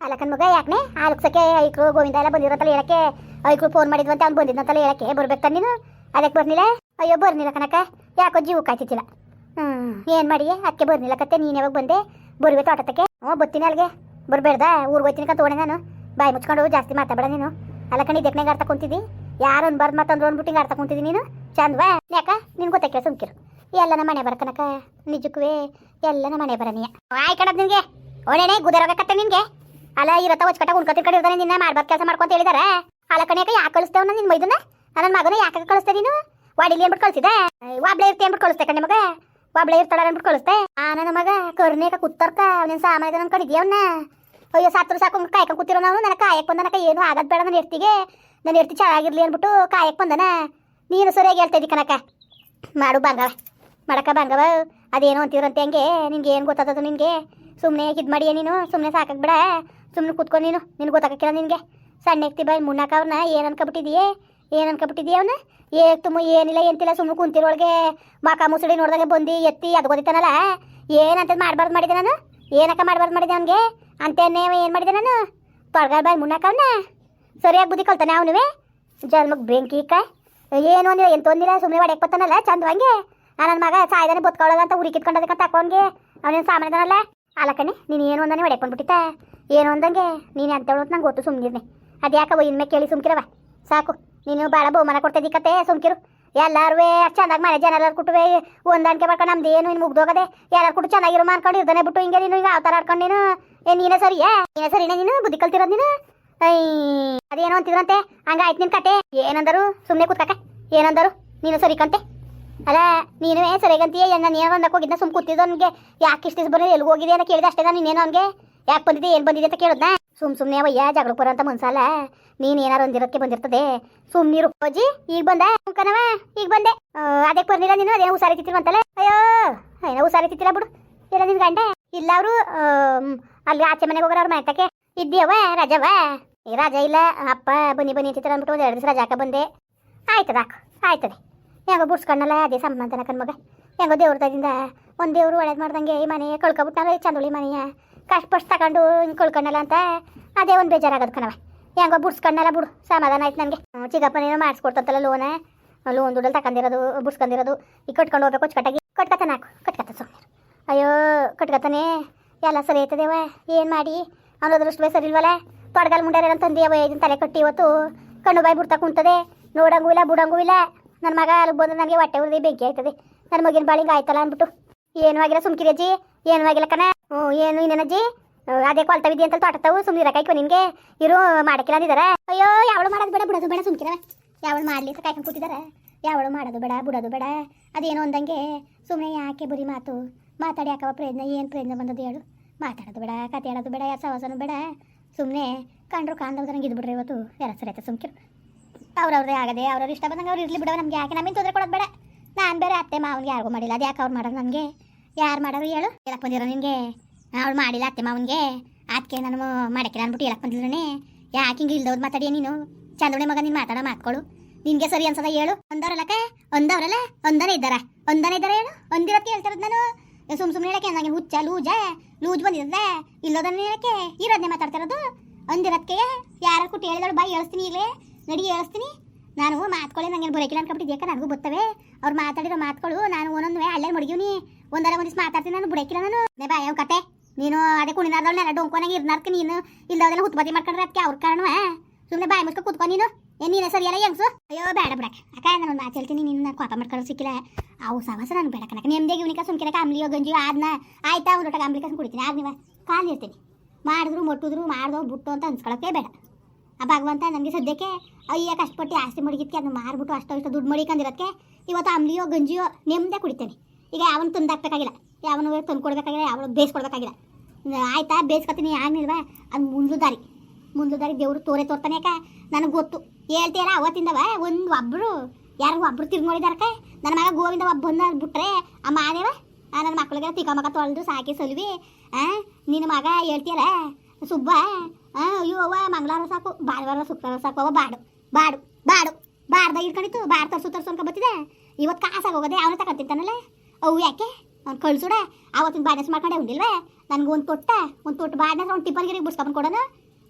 ಅಲ್ಲಕನ್ ಮಗ, ಯಾಕನೆ? ಆಲಕ್ಸಕ್ಕೆ ಐಕ್ರು ಗೋವಿಂದ ಎಲ್ಲ ಬಂದಿರತ್ತಲ್ಲ ಹೇಳಕ್ಕೆ ಐಕ್ರು ಫೋನ್ ಮಾಡಿದ್ವಂತೆ, ಅವ್ನು ಬಂದಿದ್ದಂತಲ್ಲ ಹೇಳಕ್ಕೆ ಬರ್ಬೇಕ ನೀನು? ಅದಕ್ಕೆ ಬರ್ನಿಲ್ಲ? ಅಯ್ಯೋ, ಬರ್ನಿಲ್ಲ ಕನಕ ಯಾಕೋ ಜೀವ ಕಾಯ್ತಿದ್ದಿಲ್ಲ. ಹ್ಮ್, ಏನ್ ಮಾಡಿ ಅದಕ್ಕೆ ಬರ್ನಿಲ್ಲ ಕತ್ತೆ ನೀನ್ ಯಾವಾಗ ಬಂದೆ? ಬರುವೆ ತೋಟಕ್ಕೆ ಹ್ಞೂ, ಬತ್ತೀನಿ ಅಲ್ಲಿಗೆ. ಬರಬೇಡ್ದ? ಊರ್ಗೆ ಹೋಗ್ತೀನಿ ಕಂತ ತೊಗೊಂಡೆ ನಾನು. ಬಾಯಿ ಮುಚ್ಕೊಂಡು ಜಾಸ್ತಿ ಮಾತಾಡಬೇಡ ನೀನು. ಅಲ್ಲ ಕಣಿ ಇದಕ್ಕೆ ಅರ್ಥ ಕುಂತಿದ್ದಿ? ಯಾರು ಮಾತಂದ್ರು ಅಂದ್ಬಿಟ್ಟು ಬುಟ್ಟಿಂಗ್ ಅರ್ಥ ಕುಂತಿದ್ದಿ ನೀನು? ಚಂದ್ವಾ? ಯಾಕ? ನಿನ್ ಗೊತ್ತಕ್ಕೆ ಸುಮ್ಕಿರು. ಎಲ್ಲ ನಮ್ಮ ಮನೆ ಬರಕನಕ ನಿಜಕ್ಕೂ ಎಲ್ಲ ನಮ್ಮ ಮನೆ ಆಯ್ ಕಣದ್ ನಿನ್ಗೆ. ಓಣೆನೆ ಗುದರೋಗಕತ್ತೆ ನಿನ್ಗೆ. ಅಲ್ಲ ಇರತ್ತ ಹೊಚ್ಕಟ್ಟ ಉಣ್ಕೊತಿ ಕಡೆ ಇರ್ತಾನೆ ನಿನ್ನ ಮಾಡ್ಬಾರ್ದು ಕೆಲಸ ಮಾಡ್ಕೊಂತ ಹೇಳಿದಾರ. ಅಲ್ಲ ಕಣಿಯಾಕ ಯಾಕೆ ಕಳಿಸ್ತೇವ ನಿನ್ ಮೈದನ? ನನ್ನ ಮಗನ ಯಾಕೆ ಕಳಿಸ್ತೆ ನೀನು? ವಾಡಿಲಿ ಅಂದ್ಬಿಟ್ಟು ಕಳಿಸಿದೆ ವಾಬ್ಳೆ ಇರ್ತಿ ಅಂದ್ಬಿಟ್ಟು ಕಳಿಸ್ತೆ ಕಣ ಮಗ. ವಾಬ್ಳೆ ಇರ್ತಾಳ ಅಂದ್ಬಿಟ್ಟು ಕಳಿಸ್ತೆ ಆ, ನನ್ನ ಮಗ ಕರ್ನೇಕ ಕುತ್ತರ್ಕ ನಿನ್ ಸಾಮಾನ್ಯ ನನ್ನ ಕಡೆ ಅವನ್ನ ಅಯ್ಯೋ, ಸಾತ್ರ ಸಾಕು ಕಾಯಕ ಕೂತಿರೋ ನಾವು ನನ್ನ ಕಾಯಕ್ ಬಂದನಕ ಏನು ಆಗದ್ ಬೇಡ ನನ್ನ ಎರ್ತಿಗೆ ನನ್ನ ಎರ್ತಿ ಚೆನ್ನಾಗಿರ್ಲಿ ಅಂದ್ಬಿಟ್ಟು ಕಾಯಕ್ ಬಂದನ. ನೀನು ಸರಿಯಾಗಿ ಹೇಳ್ತಾ ಇದ್ದಿ ಕನಕ ಮಾಡು ಬಂಗವ ಮಾಡಕ ಬಂಗವ ಅದೇನು ಅಂತೀರಂತೆ ಹಂಗೆ. ನಿನ್ಗೆ ಏನು ಗೊತ್ತಾದದು ನಿನಗೆ? ಸುಮ್ಮನೆ ಇದು ಮಾಡಿಯೇ ನೀನು? ಸುಮ್ಮನೆ ಸಾಕಾಗ್ಬೇಡ ಬಿಡ. ಸುಮ್ಮನೆ ಕೂತ್ಕೊ ನೀನು. ನಿನ್ಗೆ ಗೊತ್ತಾಗಕ್ಕಿಲ್ಲ ನಿನಗೆ. ಸಣ್ಣ ಎಕ್ತಿ ಬಾಯಿ ಮುನ್ನಾಕ ಅವ್ರನ್ನ ಏನು ಅನ್ಕೊಬಿಟ್ಟಿದೀಯೇ? ಏನು ಅನ್ಕೊಬಿಟ್ಟಿದೀಯ ಅವನ? ಏಕ್ ತುಂಬ ಏನಿಲ್ಲ, ಎಂತಿಲ್ಲ ಸುಮ್ಮನೆ ಕುಂತಿರೊಳಗೆ. ಮಾಕ ಮುಸುಡಿ ನೋಡ್ದಂಗೆ ಬಂದು, ಎತ್ತಿ ಅದು ಗೊತ್ತಿತ್ತನಲ್ಲ ಏನಂತ ಮಾಡಬಾರ್ದು ಮಾಡಿದೆ ನಾನು? ಏನಕ್ಕ ಮಾಡಬಾರ್ದು ಮಾಡಿದೆ ಅವನಿಗೆ? ಅಂತೇನೆ ಏನು ಮಾಡಿದೆ ನಾನು? ತೊಳ್ಗಾಲ್ ಬಾಯಿ ಮುನ್ನಾಕ ಅವನ ಸರಿಯಾಗಿ ಬುದ್ಧಿ ಕಲ್ತಾನೆ ಅವನುವೆ? ಜನ್ಮಕ್ಕೆ ಬೆಂಕಿ ಕಾಯ್ ಏನು ಅಂದಿಲ್ಲ, ಎಂತ ಒಂದಿಲ್ಲ ಸುಮ್ಮನೆ ಹೊಡೆಯಕ್ಕೆ ಬರ್ತಾನಲ್ಲ ಚಂದವಂಗೆ ನನ್ನ ಮಗ ಸಾಯ್ದಾನೆ ಬದುಕೊಳ್ಳೋದ ಅಂತ ಉರಿ ಕಿತ್ಕೊಂಡದಕ್ಕೆ ತಕೊಂಡ್ಗೆ ಅವನೇನು ಸಾಮಾನ್ಯದನಲ್ಲ? ಅಲ್ಲ ಕಣಿ, ನೀನು ಏನು ಒಂದಾನೆ ಹೊಡೆಯಕ್ಕೆ ಬಂದ್ಬಿಟ್ಟಿತ್ತ ಏನು ಅಂದಂಗೆ, ನೀನು ಅಂತ ಹೇಳೋದು ನಂಗೆ ಗೊತ್ತು ಸುಮ್ಮನಿರ್ನೆ ಅದು ಯಾಕವ ಕೇಳಿ ಸುಮ್ಕಿರವ ಸಾಕು. ನೀನು ಭಾಳ ಬಹುಮಾನ ಕೊಡ್ತಿದ್ದಿ ಕತೆ, ಸುಮ್ಕಿರು. ಎಲ್ಲಾರು ಚೆನ್ನಾಗಿ ಮನೆ ಜನ ಎಲ್ಲರೂ ಕುಟ್ಟುವೆ ಹೊಂದಾಣಿಕೆ ಮಾಡ್ಕೊಂಡು ನಮ್ದು ಏನು ಇನ್ನು ಮುಗ್ದೋಗದೆ. ಎಲ್ಲರೂ ಕುಟ್ಟು ಚೆನ್ನಾಗಿರೋ ಮಾಡ್ಕೊಂಡು ಇರ್ದಾನೆ ಬಿಟ್ಟು ಹಿಂಗೆ ನೀನು ಹಿಂಗೆ ಅವತಾರ ಆಡ್ಕೊಂಡು ನೀನು. ಏ, ನೀನೇ ಸರಿಯೇ ನೀನೇ ಸರಿನೇ ನೀನು? ಬುದ್ಧಿ ಕಲ್ತಿರೋದು ನೀನು? ಅದೇನೋ ಅಂತಿದ್ರಂತೆ? ಹಂಗಾಯ್ತು ನಿನ್ ಕತೆ. ಏನಂದರು? ಸುಮ್ಮನೆ ಕೂತ್ಕಕ ಏನಂದರು? ನೀನು ಸರಿ ಕಂತೆ. ಅಲ್ಲ ನೀನು ಸರಿಗಂತೀಯ ನನ್ನ ನೀನು ಅಂದಕ್ಕೆ ಹೋಗಿದ್ದೆ ಸುಮ್ ಕೂತಿದ್ದು ನನಗೆ ಯಾಕೆ ಇಷ್ಟು ದಿವಸ ಎಲ್ಲಿಗೆ ಹೋಗಿದೆ ಅಂತ ಕೇಳಿದೆ ಅಷ್ಟೇ ನಾನು ಅವನಿಗೆ. ಯಾಕೆ ಬಂದಿದೆ, ಏನು ಬಂದಿದೆ ಅಂತ ಕೇಳಿದ್ನ? ಸುಮ್ ಸುಮ್ಮನೆ ಅವಯ್ಯ ಜಗಳಕ್ಕೆ ಬರೋ ಅಂತ ಮನ್ಸಲ್ಲ ನೀನು ಏನಾರು ಒಂದಿರೋದಕ್ಕೆ ಬಂದಿರ್ತದೆ. ಸುಮ್ಮನಿರು ಅಜ್ಜಿ, ಈಗ ಬಂದ? ಕಣವ ಈಗ ಬಂದೆ. ಅದಕ್ಕೆ ಬರ್ಲಿಲ್ಲ ನೀನು? ಅದೇ ಅದೇನೋ ಅಂತಲ್ಲ ಅಯ್ಯೋ, ಏನೋ ಹುಷಾರಿತಿತ್ತಿಲ್ಲ ಬಿಡು. ಇಲ್ಲ ನಿನ್ ಗಂಡ. ಇಲ್ಲ ಅವರು ಅಲ್ಲಿ ಆಚೆ ಮನೆಗೆ ಹೋಗೋರು ಅವ್ರ ಮನೆತಕ್ಕೆ ಇದ್ದೀಯವ ರಜವ ಈ ರಜಾ ಇಲ್ಲ. ಅಪ್ಪ, ಬನ್ನಿ ಬನ್ನಿ ಅಂತಿರ್ತಾರೆ ಅಂದ್ಬಿಟ್ಟು ಒಂದು ಎರಡು ದಿವಸ ರಜಾಕ ಬಂದೆ. ಆಯ್ತದ ಹಾಕು ಆಯ್ತದೆ. ಹೆಂಗೋ ಬುಡ್ಸ್ಕೊಂಡಲ್ಲ ಅದೇ ಸಂಬಂಧನ ಕಣ್ಮಗ. ಹೆಂಗೋ ದೇವ್ರ ತದಿಂದ ಒಂದು ದೇವ್ರು ಒಳ್ಳೇದು ಮಾಡ್ದಂಗೆ ಈ ಮನೆ ಕಳ್ಕೊಬಿಟ್ನಲ್ಲ ಚಂದುಳಿ ಮನೆಯ. ಕಷ್ಟ ಪಷ್ಟ ತಗೊಂಡು ಹಿಂಗೆ ಅಂತ ಅದೇ ಒಂದು ಬೇಜಾರಾಗೋದು ಕಣವ ಹೆಂಗೋ ಬುಡ್ಸ್ಕೊಂಡಲ್ಲ ಬಿಡು, ಸಮಾಧಾನ ಆಯ್ತು ನನಗೆ ಚಿಕ್ಕಪ್ಪನೇನೋ ಮಾಡಿಸ್ಕೊಡ್ತಂತಲ್ಲ ಲೋನ ಲೋನ್ ದುಡ್ಡಲ್ಲಿ ತಗೊಂಡಿರೋದು ಬುಡ್ಸ್ಕೊಂಡಿರೋದು ಈಗ ಕಟ್ಕೊಂಡು ಹೋಗ್ಬೇಕು ಹೊಚ್ಕಟ್ಟಾಗಿ ಕಟ್ಕತಾನೆ ಹಾಕು, ಕಟ್ಕತ್ತ ಸುಮ್ಮನೆ ಅಯ್ಯೋ ಕಟ್ಕತಾನೆ ಎಲ್ಲ ಸರಿ ಆಯ್ತದೇವ ಏನು ಮಾಡಿ? ಅನ್ನೋದ್ರಷ್ಟು ಸರಿ ಇಲ್ವಲ್ಲ? ತೊಡಗಲ್ ಮುಂಡ್ಯಾರ ಅವ ಇದನ್ನ ತಲೆ ಕಟ್ಟಿ ಇವತ್ತು? ಕಣ್ಣು ಬಾಯಿ ಬಿಡ್ತಾ ಕುಂತದೆ. ನೋಡಂಗೂ ಇಲ್ಲ, ಬಿಡಂಗೂ ಇಲ್ಲ. ನನ್ನ ಮಗ ಅಲ್ಲಿಗೆ ಬಂದು ನನಗೆ ಹೊಟ್ಟೆ ಉರಿದು ಬೆಂಕಿ ಆಯ್ತದೆ. ನನ್ನ ಮಗಿನ ಬಾಳಿಗೆ ಆಯ್ತಲ್ಲ ಅಂದ್ಬಿಟ್ಟು. ಏನು ಆಗಿಲ್ಲ ಸುಮ್ಕಿರಿ ಅಜ್ಜಿ. ಏನು ಆಗಿಲ್ಲ ಕಣ. ಹ್ಞೂ, ಏನು ಇನ್ನೇನಜ್ಜಿ ಅದೇ ಕೊಳ್ತಾ ಬಿದ್ದಿ ಅಂತ ತೋಟತ್ತವು ಸುಮ್ಮನೆ ಇರಕಾಯ್ಕೊ ನಿನಗೆ ಇರು ಮಾಡಕ್ಕಿಲ್ಲ ಅಂದಿದ್ದಾರೆ ಅಯ್ಯೋ, ಯಾವಳು ಮಾಡೋದು ಬೇಡ, ಬಿಡೋದು ಬೇಡ ಸುಮ್ಕಿರವೆ ಯಾವಳು ಮಾಡಲಿ ಅಂತ ಕಾಯ್ಕೊಂಡು ಕೂತಿದ್ದಾರೆ ಯಾವಳು ಮಾಡೋದು ಬೇಡ, ಬಿಡೋದು ಬೇಡ. ಅದೇನೋ ಅಂದಂಗೆ ಸುಮ್ಮನೆ ಯಾಕೆ ಬರೀ ಮಾತು? ಮಾತಾಡಿ ಯಾಕವ ಪ್ರಯತ್ನ, ಏನು ಪ್ರಯತ್ನ ಬಂದದ್ದು ಹೇಳು. ಮಾತಾಡೋದು ಬೇಡ, ಕತೆ ಹೇಳೋದು ಬೇಡ, ಯಾರು ಸವಾಸನೂ ಬೇಡ. ಸುಮ್ಮನೆ ಕಂಡ್ರು ಕಾಣ್ದವ್ದಂಗೆ ಇದು ಬಿಡ್ರಿ ಇವತ್ತು ಯಾರ ಸರಿ ಆಯ್ತು ಸುಮ್ಕಿರು. ಅವ್ರವ್ರದೇ ಆಗದೆ, ಅವ್ರವ್ರ ಇಷ್ಟ ಬಂದಂಗೆ ಅವ್ರು ಇರಲಿ ಬಿಡವ ನಮ್ಗೆ ಯಾಕೆ ನಮ್ಮಿಂದ ತೊಂದರೆ ಕೊಡೋದು ಬೇಡ. ನಾನು ಬೇರೆ ಅತ್ತೆ ಮಾವನಿಗೆ ಯಾರಿಗೂ ಮಾಡಿಲ್ಲ ಅದು ಯಾಕೆ ಅವ್ರು ಮಾಡೋದು ನನಗೆ? ಯಾರು ಮಾಡೋರು ಹೇಳು. ಹೇಳಕ್ ಬಂದಿರೋ ನಿನಗೆ? ಅವ್ಳು ಮಾಡಿಲ್ಲ ಅತ್ತೆ ಮಾವನಿಗೆ. ಅದಕ್ಕೆ ನಾನು ಮಾಡಕ್ಕೆ ಅಂದ್ಬಿಟ್ಟು ಹೇಳಕ್ ಬಂದಿಲ್ಲನೇ ಯಾಕೆ ಹಿಂಗೆ ಇಲ್ದವ್ರು ಮಾತಾಡಿಯ ನೀನು? ಚಂದೋಣಿ ಮಗ, ನೀನು ಮಾತಾಡ ಮಾತ್ಕೊಳು ನಿನ್ಗೆ ಸರಿ ಅನ್ಸದ ಹೇಳು. ಒಂದವ್ರಲ್ಲಕ ಒಂದವ್ರಲ್ಲ? ಒಂದನೇ ಇದ್ದಾರ? ಒಂದನೇ ಇದ್ದಾರ ಹೇಳು? ಒಂದಿರತ್ತೆ ಹೇಳ್ತಿರೋದು ನಾನು. ಸುಮ್ ಸುಮ್ಮನೆ ಹೇಳಕ್ಕೆ ನನಗೆ ಹುಚ್ಚ, ಲೂಜ. ಲೂಜ್ ಬಂದಿರ್ತದೆ ಇಲ್ಲೋದನ್ನ ಹೇಳಕ್ಕೆ? ಇರೋದನ್ನೇ ಮಾತಾಡ್ತಿರೋದು ಒಂದಿರಕ್ಕೆ ಯಾರು ಕುಟ್ಟಿ ಹೇಳಿದಳು ಬಾಯಿ ಹೇಳ್ತೀನಿ ಈಗಲೇ. ನಡಿ ಹೇಳ್ತೀನಿ ನಾನು ಮಾತ್ಕೊಳ್ಳಿ ನಂಗೆ ಬರೋಕಿಲ್ಲ ಅನ್ಕೊಬಿಟ್ಟಿದ್ದೆ ಯಾಕೆ ನನಗೂ ಗೊತ್ತವೆ. ಅವ್ರು ಮಾತಾಡಿರೋ ಮಾತ್ಕೊಳ್ಳು ನಾನು ಒಂದೊಂದು ಅಲ್ಲೇ ಮಡಗಿವ್ನಿ? ಒಂದರ ಒಂದಿಸ್ ಮಾತಾಡ್ತೀನಿ ನಾನು, ಬುಡಕಿಲ್ಲ ನಾನು. ನೇ ಬಾಯ್ ಕತೆ. ನೀನು ಅದೇ ಕುಣಿನಾರ್ದವಳು ನೆಲ ಡೊಂಕೋನಾಗ ಇರ್ನಾರ್ಕ ನೀನು. ಇಲ್ದವದೆಲ್ಲ ಹುತ್ಪತಿ ಮಾಡ್ಕೊಂಡ್ರೆ ಅದಕ್ಕೆ ಅವ್ರ ಕಾರಣವ? ಸುಮ್ಮನೆ ಬಾಯಿ ಮುಸ್ಕೊ ಕೂತ್ಕೊ ನೀನು. ಏನ್ ನೀನೇ ಸರಿಯಲ್ಲ ಹೆಂಗ್ಸು ಅಯ್ಯೋ, ಬೇಡ ಬಿಡಕ್ಕೆ ಅಕ್ಕ, ನಾನು ಒಂದು ಮಾತು ಹೇಳ್ತೀನಿ ನೀನು ಕೋಪ ಮಾಡ್ಕೊಂಡು ಸಿಕ್ಕಿಲ್ಲ. ಅವು ಸವಾಸ ನಾನು ಬೇಡ ಕಣಕ್ಕೆ. ನೆಮ್ಮದಿಗೆ ಇವನಿಕ ಸುಮ್ಕಿರಕ ಅಂಬ್ಲಿಯೋ, ಗಂಜಿಯೋ, ಆದ್ನ? ಆಯ್ತಾ ಒಂದು ಲೋಟ ಅಂಬ್ಲಿ ಕಸ್ ಕುಡಿತೀನಿ. ಆಗ ನೀವು. ಕಾಲು ಇರ್ತೀನಿ. ಮಾಡಿದ್ರು, ಮೊಟ್ಟಿದ್ರು, ಮಾಡ್ದೋ, ಬುಟ್ಟು ಅಂತ ಅನ್ಸ್ಕೊಳಕ್ಕೆ ಬೇಡ. ಆ ಭಗವಂತ ನನಗೆ ಸದ್ಯಕ್ಕೆ, ಅಯ್ಯ, ಕಷ್ಟಪಟ್ಟು ಆಸ್ತಿ ಮಡಗಿದ್ಕೆ ಅದನ್ನ ಮಾರ್ಬಿಟ್ಟು ಅಷ್ಟೋ ಇಷ್ಟು ದುಡ್ಡು ಮಡಿಕೊಂಡಿರೋದಕ್ಕೆ ಇವತ್ತು ಅಂಬ್ಲಿಯೋ, ಗಂಜಿಯೋ ನೆಮ್ಮದೇ ಕುಡಿತೇನೆ. ಈಗ ಯಾವನು ತಂದಾಕ್ಬೇಕಾಗಿಲ್ಲ. ಯಾವನು ತಂದು ಕೊಡಬೇಕಾಗಿಲ್ಲ ಯಾವನು ಬೇಯಿಸ್ಕೊಡ್ಬೇಕಾಗಿಲ್ಲ. ಆಯ್ತಾ, ಬೇಯಿಸ್ಕೊತೀನಿ ಆಗ್ನಿಲ್ವಾ ಅದು ಮುಂದು ದಾರಿ. ಮುಂದು ದಾರಿ ದೇವರು ತೋರೆ ತೋರ್ತಾನೆ ಯಾಕೆ? ನನಗೆ ಗೊತ್ತು. ಹೇಳ್ತೀಯಲ್ಲ, ಅವತ್ತಿಂದವ? ಒಂದು ಒಬ್ಬರು ಯಾರಿಗೂ ಒಬ್ರು ತಿರ್ಗಿ ನೋಡಿದಾರಕ ನನ್ನ ಮಗ ಗೋವಿಂದ ಒಬ್ಬ ಬಂದ ಬಿಟ್ರೆ ಆ, ನನ್ನ ಮಕ್ಕಳಿಗೆ ತಿಕ್ಕ ಮಗ ತೊಳೆದು ಸಾಕಿ ಸಲ್ವಿ. ನಿನ್ನ ಮಗ ಹೇಳ್ತೀಯಲ್ಲ, ಸುಬ್ಬ. ಅಯ್ಯೋ, ಅವ್ವ, ಮಂಗಳವಾರ ಸಾಕು, ಭಾನುವಾರ, ಶುಕ್ರವಾರ ಸಾಕು ಅವ ಬಾಡು ಬಾಡು ಬಾಡು ಬಾರ್ದಾಗ ಇಟ್ಕೊಂಡಿತ್ತು ಬಾರ್ ತರ್ಸು ತರ್ಸು ಅನ್ಕೊ ಬತ್ತಿದೆ ಇವತ್ತು ಕಾಸಾಗಿ ಹೋಗೋದೆ, ಅವನೇ ತಗೊಂತಿರ್ತಾನಲ್ಲ ಅವು ಯಾಕೆ? ಅವ್ನು ಕಳ್ಸುಡ ಆವತ್ತಿನ ಬಾಡ್ನೆಸ್ ಮಾಡ್ಕೊಂಡೆ ಉಂಡಿಲ್ವೇ? ನನಗೆ ಒಂದು ತೊಟ್ಟ, ಒಂದು ತೊಟ್ಟು ಬಾಡ್ನೆಸ್ ಒಂದು ಟಿಪ್ಪರ್ಗಿರಿಗೆ ಬಿಡ್ಸ್ಕೊಂಡು ಕೊಡೋಣ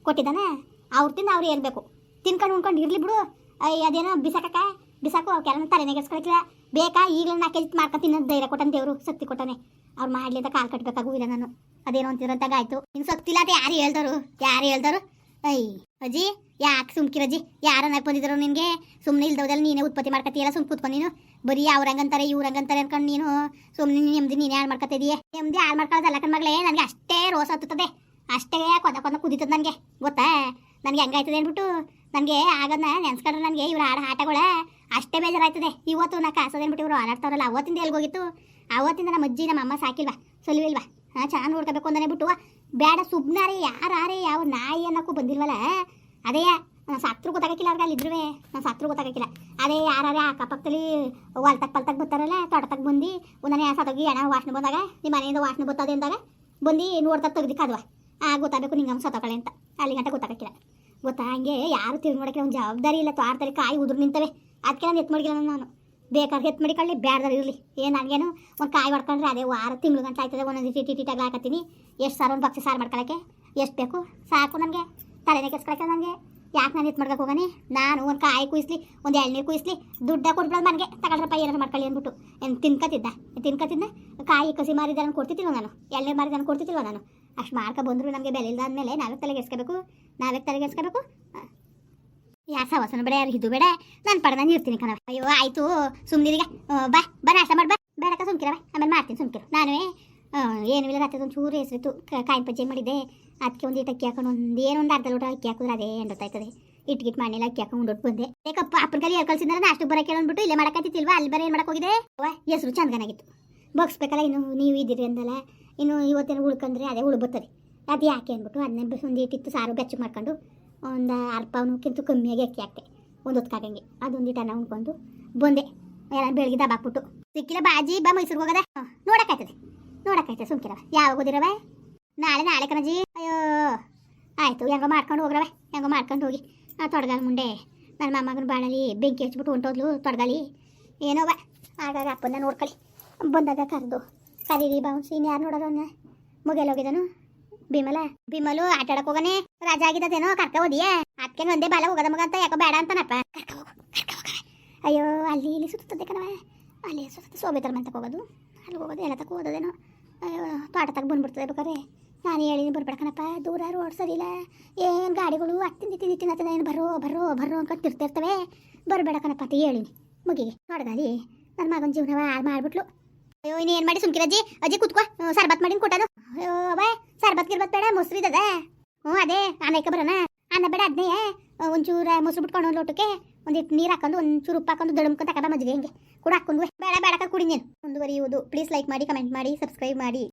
ಕೊಟ್ಟಿದ್ದಾನೆ? ಅವ್ರು ತಿಂದು ಅವ್ರು ಹೇಳ್ಬೇಕು ತಿನ್ಕೊಂಡು ಉಣ್ಕೊಂಡು ಇರಲಿ ಬಿಡು. ಅಯ್ಯ ಅದೇನೋ ಬಿಸಾಕಕ್ಕ? ಬಿಸಾಕು, ಅವ್ರು ಕೆಲವೊಂದು ತಲೆನೇ ಕೆಡ್ಸ್ಕೊಳಕ್ಕಿಲ್ಲ ಬೇಕಾ? ಈಗಲೇ ನಾ ಕೆಜಿ ಮಾಡ್ಕೊಂಡು ತಿನ್ನೋದು ಧೈರ್ಯ ಕೊಟ್ಟಂತ ದೇವರು, ಸತ್ತಿ ಕೊಟ್ಟಾನೆ. ಅವ್ರು ಮಾಡಲಿ ಅಂತ ಕಾಲು ಕಟ್ಟಬೇಕಾಗೂ ಇಲ್ಲ ನಾನು. ಅದೇನೋ ಅಂತಿದ್ರಂತಾಗ ಆಯಿತು. ನಿಂಗೆ ಸತ್ತಿಲ್ಲ ಅದು ಯಾರು ಹೇಳ್ದರು? ಯಾರು ಹೇಳ್ದರು? ಅಯ್ಯ ಅಜ್ಜಿ, ಯಾಕೆ ಸುಮ್ಕಿರಜ್ಜಿ ಯಾರನ್ನ ಬಂದಿದ್ರು ನಿನಗೆ? ಸುಮ್ಮನೆ ಇಲ್ದವದಲ್ಲಿ ನೀನೇ ಉತ್ಪತ್ತಿ ಮಾಡ್ಕತ್ತೀಯಲ್ಲ ಸುಮ್ ಕೂತ್ಕೊಂಡು ನೀನು. ಬರೀ ಅವ್ರ ಹಂಗಂತಾರೆ ಇವ್ರ ಹಂಗಂತಾರೆ ಅನ್ಕೊಂಡು ನೀನು. ಸುಮ್ಮನೆ ನೆಮ್ಮದಿ ನೀನೇ ಹಾಳು ಮಾಡ್ಕೊತಿದೀಯ ನೆಮ್ಮದಿ ಹಾಳು ಮಾಡ್ಕೊಳ್ಳೋದಲ್ಲ ಕಣ್ ಮಗಳೇ, ನನಗೆ ಅಷ್ಟೇ ರೋಸ ಹತ್ತುತ್ತದೆ. ಅಷ್ಟೇ ಕೊದ ಕೊದ ಕುದೀತದೆ ನನಗೆ. ಗೊತ್ತಾ? ನನಗೆ ಹೆಂಗಾಯ್ತದೆ ಅಂದ್ಬಿಟ್ಟು ನನಗೆ ಆಗದನ್ನ ನೆನ್ಸ್ಕೊಂಡ್ರೆ ನನಗೆ ಇವ್ರ ಆಡ ಆಟಗಳ ಅಷ್ಟೇ ಬೇಜಾರಾಯ್ತದೆ. ಇವತ್ತು ನಾ ಕಾಸೋದೇನ್ಬಿಟ್ಟು ಇವರು ಆಡಾಡ್ತಾರಲ್ಲ ಅವತ್ತಿಂದ ಎಲ್ಗೋಗಿತ್ತು ಅವತ್ತಿಂದ ನಮ್ಮ ಅಜ್ಜಿ ನಮ್ಮ ಅಮ್ಮ ಸಾಕಿಲ್ವಾ? ಸೊಲಿವಿಲ್ವಾ? ಹಾಂ ಚೆನ್ನಾಗಿ ನೋಡ್ಕೋಬೇಕು ಅಂತಾನೆ ಬಿಟ್ಟು ಬೇಡ ಸುಬ್ನಾರೇ ಯಾರೇ ಯಾವ ನಾಯಿ ಅನ್ನೋಕ್ಕೂ ಬಂದಿಲ್ವಲ್ಲ? ಅದೇ ನಾನು ಸತ್ರು ಗೊತ್ತಾಗಕ್ಕಿಲ್ಲ ಅವ್ರಿಗೆ ಅಲ್ಲಿ ನಾನು ಸತ್ರು ಗೊತ್ತಾಗಕ್ಕಿಲ್ಲ ಅದೇ, ಯಾರೇ ಅಕ್ಕಪಕ್ಕದಲ್ಲಿ ಹೊಲ್ತಕ್ ಪಲ್ತಕ್ಕೆ ಬರ್ತಾರಲ್ಲ ತೋಟತಕ್ ಬಂದು ಒಂದನೇ ಸತ್ತೋಗಿ ಹಣ ವಾಸನೆ ಬಂದಾಗ, ನಿಮ್ಮ ಮನೆಯಿಂದ ವಾಸನೆ ಬರ್ತದೆ ಅಂದಾಗ ಬಂದು ನೋಡ್ತಾ ತೆಗ್ದು ಕಾದ್ವಾ ಆ, ಗೊತ್ತಾಗಬೇಕು ನಿಂಗೆ ಸತ್ತೋಕಳೆ ಅಂತ. ಅಲ್ಲಿ ಗಂಟ ಗೊತ್ತಾಗಕ್ಕಿಲ್ಲ ಗೊತ್ತಾ, ಹಂಗೆ ಯಾರು ತಿರುಗಿ ನೋಡೋಕ್ಕೆ ಒಂದು ಜವಾಬ್ದಾರಿ ಇಲ್ಲ, ತೋಟದಲ್ಲಿ ಕಾಯಿ ಉದುರು ನಿಂತವೆ. ಅದಕ್ಕೆ ನಾನು ಎತ್ತು ಮಾಡಿಲ್ಲ ನಾನು. ಬೇಕಾದ್ರೆ ಹೆತ್ ಮಡಿಕೊಳ್ಳಿ ಬೇಡದಾರ ಇರಲಿ. ಏನು ನನಗೇನು ಒಂದು ಕಾಯಿ ಹೊಡ್ಕೊಂಡ್ರೆ ಅದೇ ವಾರ, ತಿಂಗಳು ಗಂಟೆ ಆಯ್ತದೆ, ಒಂದೊಂದು ಟಿ ಟಿ ಟಾಗ್ ಹಾಕತ್ತೀನಿ. ಎಷ್ಟು ಸಾರು ಒಂದು ಬಕ್ಸಿ ಸಾರು ಮಾಡ್ಕೊಳಕ್ಕೆ? ಎಷ್ಟು ಬೇಕು? ಸಾಕು ನನಗೆ ತಲೆನೇ ಕೆಸ್ಕೊಳಕ್ಕೆ ನನಗೆ ಯಾಕೆ ನಾನು ಎತ್ತು ಮಾಡ್ಕೊಕ್ಕೆ ಹೋಗಾನೆ? ನಾನು ಒಂದು ಕಾಯಿ ಕುಯಿಸ್ಲಿ, ಒಂದು ಎಳ್ನೀರು ಕುಯಿಸ್ಲಿ, ದುಡ್ಡ ಕೊಟ್ಬಿಡೋದು ನನಗೆ ತಗೊಳ್ಳ್ರಪ್ಪ ಏನಾರು ಮಾಡ್ಕೊಳ್ಳಿ ಅಂದ್ಬಿಟ್ಟು. ಏನು ತಿನ್ಕತ್ತಿದ್ದ ತಿನ್ಕತ್ತಿದ್ದ ಕಾಯಿ ಕಸಿ ಮಾರಿದ್ದಾರೆ ನಾನು ಕೊಡ್ತಿದ್ದಿಲ್ವ ನಾನು. ಎಳ್ನೀರು ಮಾರಿದಾನ ಕೊಡ್ತಿದ್ದಿಲ್ಲ ನಾನು. ಅಷ್ಟು ಮಾಡ್ಕೊ ಬಂದ್ರು ನಮಗೆ ಬೆಲೆ ಇಲ್ಲ ಅಂದಮೇಲೆ ನಾವೇ ತಲೆಗೆ ಎಸ್ಕೋಬೇಕು ನಾವೇ ತಲೆಗೆ ಎಸ್ಕೋಬೇಕು ಯಾ ಹೊಸನ ಬೇಡ ಯಾರು ಇದು ಬೇಡ. ನಾನು ಪಡೆದ ಇರ್ತೀನಿ ಕಣವ ಅಯ್ಯೋ, ಆಯ್ತು ಸುಮ್ಮನಿರಿಗ ಬಾ ಬಾ ನಾಷ್ಟ ಮಾಡಿ, ಬಾ. ಬೇಡಕ್ಕ ಬಾ. ಆಮೇಲೆ ಮಾಡ್ತೀನಿ, ಸುಮ್ಕಿರ. ನಾನು ಏನು ಇಲ್ಲ ರಾತ್ರಿ ಒಂದು ಚೂರು ಹೆಸರಿತ್ತು ಕಾಯಿ ಪಜ್ಜೆ ಮಾಡಿದ್ದೆ. ಅದಕ್ಕೆ ಒಂದು ಇಟ್ಟು ಅಕ್ಕಿ ಹಾಕೊಂಡು ಒಂದು ಏನೋ ಒಂದು ಅರ್ಧ ಲೋಟ ಅಕ್ಕಿ ಹಾಕಿದ್ರೆ ಅದೇ ಎಂಡತ್ತಾಯ್ತದೆ. ಇಟ್ಗಿಟ್ ಮಾಡಿಲ್ಲ ಅಕ್ಕಿ ಹಾಕೊಂಡು ಉಂಡೊಟ್ಟು ಬಂದೆ. ಬೇಕಪ್ಪ ಅಪ್ಪನ ಕಲಿ ಎಲ್ಲಿ ಕಳ್ಸಿದ್ರೆ ನಾಷ್ಟು ಬರೋಕೆ ಅಂದ್ಬಿಟ್ಟು ಇಲ್ಲೇ ಮಾಡಕತ್ತಿಲ್ವಾ ಅಲ್ಲಿ ಬರೋ ಏನು ಮಾಡಕ್ಕೆ ಹೋಗಿದೆ ಹೆಸರು ಚಂದನಾಗಿತ್ತು ಬಗ್ಸ್ಬೇಕಲ್ಲ ಇನ್ನು ನೀವು ಇದ್ದೀರಿ ಅಂದಲ್ಲ. ಇನ್ನು ಇವತ್ತೇನು ಉಳ್ಕಂದ್ರೆ ಅದೇ ಉಳ್ಬರ್ತದೆ ಅದು ಯಾಕೆ ಅಂದ್ಬಿಟ್ಟು ಅದನ್ನೇ ಒಂದು ಇಟ್ಟಿತ್ತು ಸಾರು ಬೆಚ್ಚಗೆ ಮಾಡ್ಕೊಂಡು ಒಂದು ಅರ್ಧ ಪೌನಕ್ಕಿಂತ ಕಮ್ಮಿಯಾಗಿ ಅಕ್ಕಿ ಹಾಕ್ತೆ. ಒಂದು ಹೊತ್ಕಾಗಂಗೆ ಅದೊಂದು ತನ ಉಣ್ ಬಂದು. ಬಂದೆ ಎಲ್ಲ ಬೆಳಗ್ಗೆ ದಬಾಕ್ಬಿಟ್ಟು ಸಿಕ್ಕಿಲ್ಲ ಬಾಜಿ ಬಾ ಮೈಸೂರಿಗೆ ಹೋಗದೆ? ನೋಡೋಕ್ಕಾಯ್ತದೆ ನೋಡೋಕ್ಕಾಯ್ತದೆ ಸುಮ್ಕಿರವ ಯಾವಾಗ ಓದಿರವೆ ನಾಳೆ ನಾಳೆ ಕಣಜಿ ಅಯ್ಯೋ. ಆಯಿತು, ಹೆಂಗೋ ಮಾಡ್ಕೊಂಡು ಹೋಗ್ರವೆ ಹೆಂಗೋ ಮಾಡ್ಕೊಂಡು ಹೋಗಿ. ಆ ತೊಡಗಾಲ ಮುಂಡೆ ನನ್ನ ಮೊಮ್ಮಗನ ಬಾಣಲಿ ಬೆಂಕಿ ಹಚ್ಬಿಟ್ಟು ಹೊಂಟೋದ್ಲು ತೊಡಗಾಲಿ. ಬಾ ಆಗಾಗ ಅಪ್ಪನ ನೋಡ್ಕೊಳ್ಳಿ ಬಂದಾಗ ಕರೆದು. ಕರೀರಿ ಬಾ ಇನ್ನು ಯಾರು ನೋಡೋದು ಅವನ್ನ ಮುಗಿಯಲ್ಲ ಹೋಗಿದನು ಬಿಮಲ, ಬಿಮಲು ಆಟ ಆಡಕ್ ಹೋಗನೆ. ರಾಜ ಆಗಿದ್ದೇನೋ ಕರ್ಕ ಹೋದಿಯ. ಅದಕ್ಕೆ ಒಂದೇ ಬಾಲ ಹೋಗದ ಮಗ ಅಂತ ಯಾಕೋ ಬೇಡ ಅಂತನಪ್ಪ. ಕರ್ಕ ಅಯ್ಯೋ, ಅಲ್ಲಿ ಇಲ್ಲಿ ಸುತ್ತದೆ ಕಣವ ಅಲ್ಲಿ ಸುತ್ತ ಸೋಬೇತರ ಮಂತಕ್ಕೆ ಹೋಗೋದು. ಅಲ್ಲಿ ಹೋಗೋದು, ಎಲ್ಲ ತಕ್ಕ ಓದೋದೇನೋ ಅಯ್ಯೋ, ತೋಟ ತಗ ಬಂದ್ಬಿಡ್ತದೆ ಬೇಕಾರೆ ನಾನು ಹೇಳಿನಿ ಬರ್ಬೇಡ ಕಣಪ್ಪ. ದೂರ ರೋಡ್ ಸರಿಲ್ಲ ಏನು ಗಾಡಿಗಳು ಹತ್ತಿನ ತಿಂದು ತಿನ್ನತ್ತದ ಏನು ಬರೋ ಬರೋ ಬರೋ ಅನ್ಕೊಂಡು ತಿರ್ತಿರ್ತವೆ ಬರಬೇಡ ಕಣಪ್ಪ ಅಂತ ಹೇಳಿನಿ ಮುಗಿಗೆ. ತೊಡಗಾಲಿ ನನ್ನ ಮಗನ ಜೀವನವ ಹಾಳು ಮಾಡ್ಬಿಟ್ಲು. ಅಯ್ಯೋ ಇನ್ನು ಏನು ಮಾಡಿ ಸುಮ್ಕಿರಜ್ಜಿ ಅಜ್ಜಿ. ಕುತ್ಕೋ. ಸರ್ಬತ್ ಮಾಡಿ ಕೊಟ್ಟನು ಸರ್ಬತ್ ಗಿರ್ಬತ್ ಬೇಡ, ಮೊಸರು ಇದ್ದದ ಹ್ಞೂ, ಅದೇ, ಆಮೇಲೆ ಬರೋಣ ಅನ್ನ ಬೇಡ ಅದನ್ನೇ ಒಂಚೂರು ಮೊಸರು ಬಿಟ್ಕೊಂಡು ಒಂದು ಲೋಟಕ್ಕೆ. ಒಂದಿಟ್ಟು ನೀರು ಹಾಕೊಂಡು, ಒಂಚೂರು ಉಪ್ಪು ಹಾಕೊಂಡು ದಡಮ್ಕೊಂಡು ತಗೊಂಡ ಮಜ್ಜಿಗೆ ಹಿಂಗೆ. ಕೂಡ ಹಾಕೊಂಡು ಬೇಡ ಬೇಡ ಕುಡಿ ನೀನು. ಮುಂದುವರಿಯುವುದು. ಪ್ಲೀಸ್ ಲೈಕ್ ಮಾಡಿ ಕಮೆಂಟ್ ಮಾಡಿ ಸಬ್ಸ್ಕ್ರೈಬ್ ಮಾಡಿ.